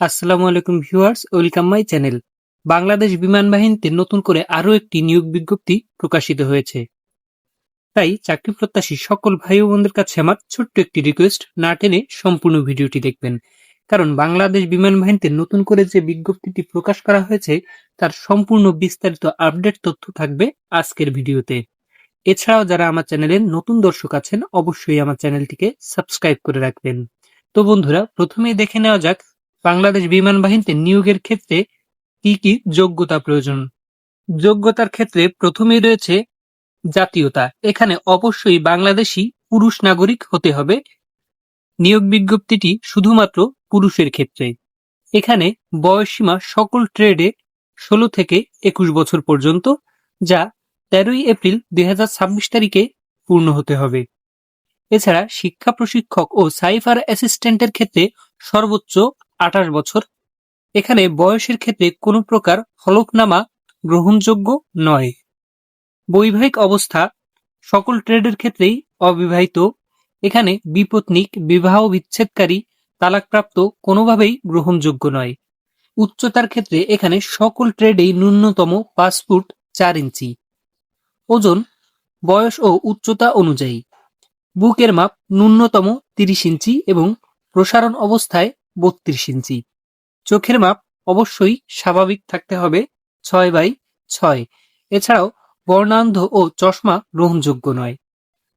আসসালামু আলাইকুম viewers, welcome my channel. Bangladesh বিমান বাহিনীতে নতুন করে আরও একটি নিয়োগ বিজ্ঞপ্তি প্রকাশিত হয়েছে। তাই চাকরি প্রত্যাশী সকল ভাই বোনদের কাছে আমার ছোট্ট একটি রিকোয়েস্ট না টেনে সম্পূর্ণ ভিডিওটি দেখবেন। কারণ বাংলাদেশ বিমান বাহিনীতে নতুন করে যে বিজ্ঞপ্তিটি প্রকাশ করা হয়েছে, তার সম্পূর্ণ বিস্তারিত আপডেট তথ্য থাকবে আজকের ভিডিওতে। এছাড়াও যারা আমার চ্যানেলের নতুন দর্শক আছেন, অবশ্যই আমার চ্যানেলটিকে সাবস্ক্রাইব করে রাখবেন। তো বন্ধুরা, প্রথমেই দেখে নেওয়া যাক বাংলাদেশ বিমান বাহিনীতে নিয়োগের ক্ষেত্রে কি কি যোগ্যতা প্রয়োজন? যোগ্যতার ক্ষেত্রে প্রথমেই রয়েছে জাতীয়তা। এখানে অবশ্যই বাংলাদেশি পুরুষ নাগরিক হতে হবে। নিয়োগ বিজ্ঞপ্তিটি শুধুমাত্র পুরুষের ক্ষেত্রে এখানে বয়সসীমা সকল ট্রেডে ষোলো থেকে একুশ বছর পর্যন্ত, যা তেরোই এপ্রিল দুই হাজার ছাব্বিশ তারিখে পূর্ণ হতে হবে। এছাড়া শিক্ষা প্রশিক্ষক ও সাইফার অ্যাসিস্ট্যান্টের ক্ষেত্রে সর্বোচ্চ আঠাশ বছর। এখানে বয়সের ক্ষেত্রে কোনো প্রকার হলফনামা গ্রহণযোগ্য নয়। বৈবাহিক অবস্থা সকল ট্রেডের ক্ষেত্রেই অবিবাহিত। এখানে বিপত্নিক, বিবাহ বিচ্ছেদকারী তালাকপ্রাপ্ত কোনোভাবেই গ্রহণযোগ্য নয়। উচ্চতার ক্ষেত্রে এখানে সকল ট্রেডেই ন্যূনতম পাঁচ ফুট চার ইঞ্চি। ওজন, বয়স ও উচ্চতা অনুযায়ী। বুকের মাপ ন্যূনতম তিরিশ ইঞ্চি এবং প্রসারণ অবস্থায় বত্রিশ ইঞ্চি। চোখের মাপ অবশ্যই স্বাভাবিক থাকতে হবে ছয় বাই ছয়। এছাড়াও বর্ণান্ধ ও চশমা গ্রহণযোগ্য নয়।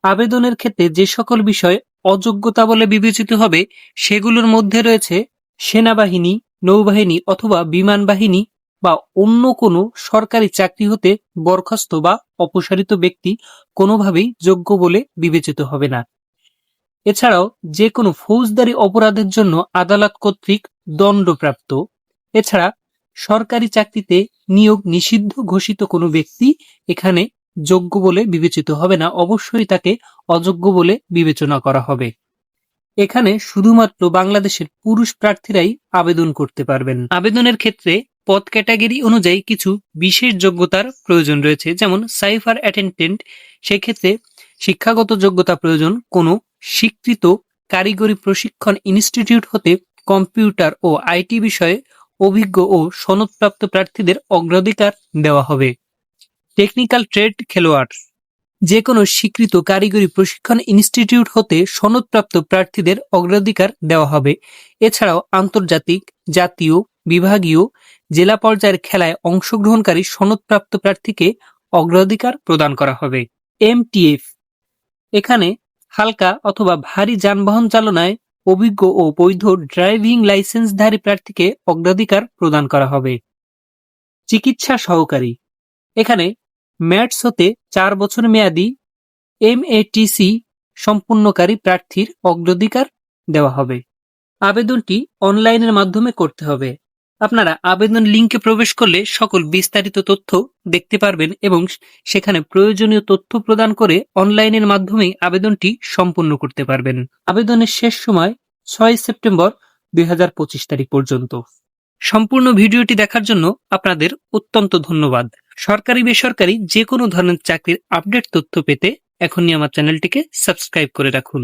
আবেদনের ক্ষেত্রে যে সকল বিষয় অযোগ্যতা বলে বিবেচিত হবে, সেগুলোর মধ্যে রয়েছে সেনাবাহিনী, নৌবাহিনী অথবা বিমান বাহিনী বা অন্য কোনো সরকারি চাকরি হতে বরখাস্ত বা অপসারিত ব্যক্তি কোনোভাবেই যোগ্য বলে বিবেচিত হবে না। এছাড়াও যে কোনো ফৌজদারি অপরাধের জন্য আদালত কর্তৃক দণ্ডপ্রাপ্ত। এছাড়া সরকারি চাকরিতে নিয়োগ নিষিদ্ধ ঘোষিত কোনো ব্যক্তি এখানে যোগ্য বলে বিবেচিত হবে না, অবশ্যই তাকে অযোগ্য বলে বিবেচনা করা হবে। এখানে শুধুমাত্র বাংলাদেশের পুরুষ প্রার্থীরাই আবেদন করতে পারবেন। আবেদনের ক্ষেত্রে পদ ক্যাটাগরি অনুযায়ী কিছু বিশেষ যোগ্যতার প্রয়োজন রয়েছে, যেমন সাইফার অ্যাটেন্ডেন্ট। সেক্ষেত্রে শিক্ষাগত যোগ্যতা প্রয়োজন কোনো স্বীকৃত কারিগরি প্রশিক্ষণ ইনস্টিটিউট হতে কম্পিউটার ও আইটি বিষয়ে অভিজ্ঞ ও সনদপ্রাপ্ত প্রার্থীদের অগ্রাধিকার দেওয়া হবে। টেকনিক্যাল ট্রেড খেলোয়াড়। যে কোনো স্বীকৃত কারিগরি প্রশিক্ষণ ইনস্টিটিউট হতে সনদপ্রাপ্ত প্রার্থীদের অগ্রাধিকার দেওয়া হবে। এছাড়াও আন্তর্জাতিক, জাতীয়, বিভাগীয়, জেলা পর্যায়ের খেলায় অংশগ্রহণকারী সনদপ্রাপ্ত প্রার্থীকে অগ্রাধিকার প্রদান করা হবে। এমটিএফ এখানে হালকা অথবা ভারী যানবাহন চালনায় অভিজ্ঞ ও বৈধ ড্রাইভিং লাইসেন্সধারী প্রার্থীকে অগ্রাধিকার প্রদান করা হবে। চিকিৎসা সহকারী। এখানে ম্যাটস হতে চার বছর মেয়াদি এমএটিসি সম্পূর্ণকারী প্রার্থীর অগ্রাধিকার দেওয়া হবে। আবেদনটি অনলাইনের মাধ্যমে করতে হবে। আপনারা আবেদন লিঙ্কে প্রবেশ করলে সকল বিস্তারিত তথ্য দেখতে পারবেন এবং সেখানে প্রয়োজনীয় তথ্য প্রদান করে অনলাইনের মাধ্যমে আবেদনটি সম্পন্ন করতে পারবেন। আবেদনের শেষ সময় ছয় সেপ্টেম্বর দুই হাজার পঁচিশ তারিখ পর্যন্ত। সম্পূর্ণ ভিডিওটি দেখার জন্য আপনাদের অত্যন্ত ধন্যবাদ। সরকারি, বেসরকারি যে কোনো ধরনের চাকরির আপডেট তথ্য পেতে এখনই আমার চ্যানেলটিকে সাবস্ক্রাইব করে রাখুন।